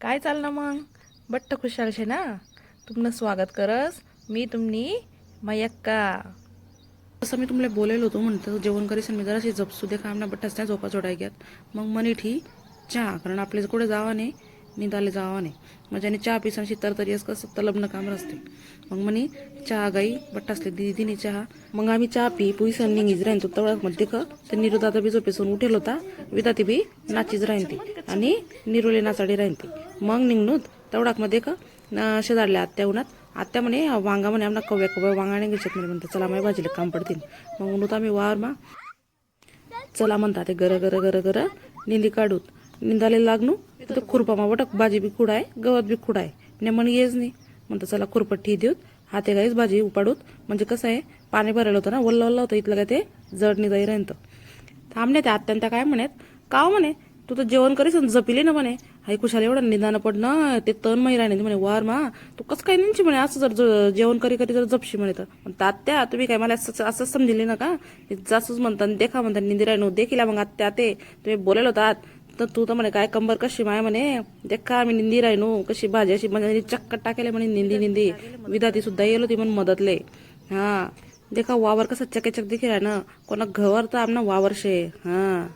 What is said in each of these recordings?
काय चाललं मग? बट्ट खुशाल शे ना? तुमनं स्वागत करस. मी तुमनी मयक्का. असं मी तुम्हाला बोलेलो होतो म्हणतो जेवण करीसन मी जराशी झोपसू दे काम ना बट्टाच नाही झोपा चोडाय घ्यात मग मनी ठी चहा कारण आपले कुठे जावा नाही. निदाले जावा नाही. माझ्याने चहा पिसांशी तर तरी असं कसं लग्न काम असते मग म्हणे चहा गाई बट्टा असले दिदी दिनी चहा. मग आम्ही चहा पी पुईसन निघीच राहीन तो तवळाकमध्ये का तर निरू दादा बी झोपेसून उठेल होता विदा ती बी नाचीच राहीन ती. आणि निरोले नाचाडी राहीन ती. मग निघणूत तवडाकमध्ये का शेजारल्या आत्या उन्हात. आत्या म्हणे वांगा म्हणे आम्हाला कव्या कव्या वांगा नाही शकत म्हणे. म्हणते चला माझ्या भाजीला काम पडतील. मग म्हणून आम्ही वावर मा चला म्हणतात ते गर गर गर गर निंदी काढूत निंदाले लागणू. तर खुरपा वटक भाजी बी खुडाय गवत बी खुडाय ने म्हण येच नाही. म्हणतो चला खुरपट्टी देऊत. हाते गाईच भाजी उपाडूत. म्हणजे कसं आहे पाणी भरायला होतं ना वल्ल वल्ल होतं. इथलं काय ते जड निदाई राहीन थांबणे त्या अत्यंत काय म्हणत का म्हणे तू तर जेवण करीस आणि जपिले ना म्हणे. हाय खुशाल एवढं निदान पडणं ते तण मही राहणे म्हणे. वार मा तू कसं काय नाही म्हणे? असं जर जेवण करी करी जर जपशी म्हणे तर. पण तात्या तुम्ही काय मला असं असं समजले ना का? जासूच म्हणता देखा म्हणता निंदी राहिनो देखील मग आत्या ते तुम्ही बोलेल होतात. तर तू तर म्हणे काय कंबर कशी माय म्हणे? देखा आम्ही निंदी राहिनो. कशी भाजी अशी म्हणजे चक्कर टाकेले म्हणे निंदी निंदी. विधाती सुद्धा येलो ती म्हणून मदतले. हा. देखा वावर कसं चकेचक देखील आहे ना. कोणा घवर तर आमना वावर शे हा.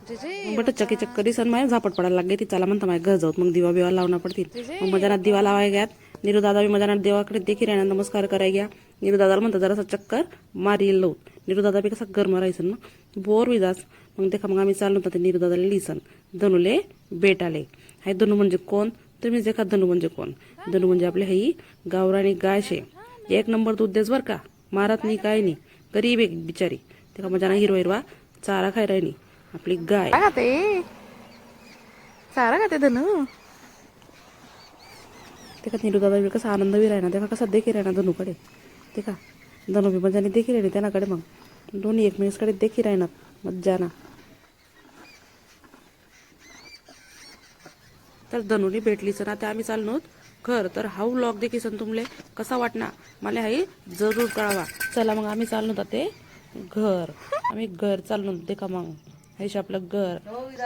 बट चकेचक कधी सण माझ्या झापट पडायला लागले ती. चला म्हणता माझ्या घर जाऊत. मग दिवा बिवा लावणं पडतील. मग माझ्या दिवा लावाय घ्यात. निरू दादा मी माझ्या देवाकडे देखील राहणार नमस्कार कराय घ्या. निरू दादाला म्हणता जरासा चक्कर मारी येलो निरू दादा बी कसा गरम राहायचं ना? बोर जास. मग देखा मग आम्ही चाललो होतो ते निरू दादाला लिसन. धनुले बेटाले. हाय धनु म्हणजे कोण? तुम्हीच देखा धनु म्हणजे कोण? धनु म्हणजे आपले ही गावराणी गाय शे एक नंबर दूध देस बर का? मारत नाही काय नाही. गरीब आहे बिचारी. ते का माझ्या हिरवा हिरवा चारा खाय राहिनी आपली गाय. खाते? सारा खाते धनु? ते का निरू दादा बी कसा आनंद बी राहिना तेव्हा कसा देखील राहिना धनुकडे. ते का धनु मजाने देखील राहिने त्यानाकडे मग। दोन्ही एकमेकांकडे देखील राहणार मज्जाना तर धनुनी भेटलीच ना ते आम्ही चाललो घर तर हा व्लॉग देखील सण तुमले कसा वाटणार मला हाही जरूर कळवा. चला मग आम्ही चाललो ते घर. आम्ही घर चाललो देखा मग. हायशी आपलं घर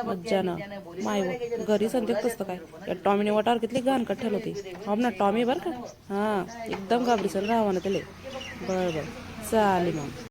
मज्जानं माय. घरी संदेक कसं काय? या टॉमीने वाटावर कितली घाण कठ्ठल होती. हो ना टॉमी बर का? हा एकदम घाबरी सण राहावं ना त्याले. बरं बरं. चालेल मग.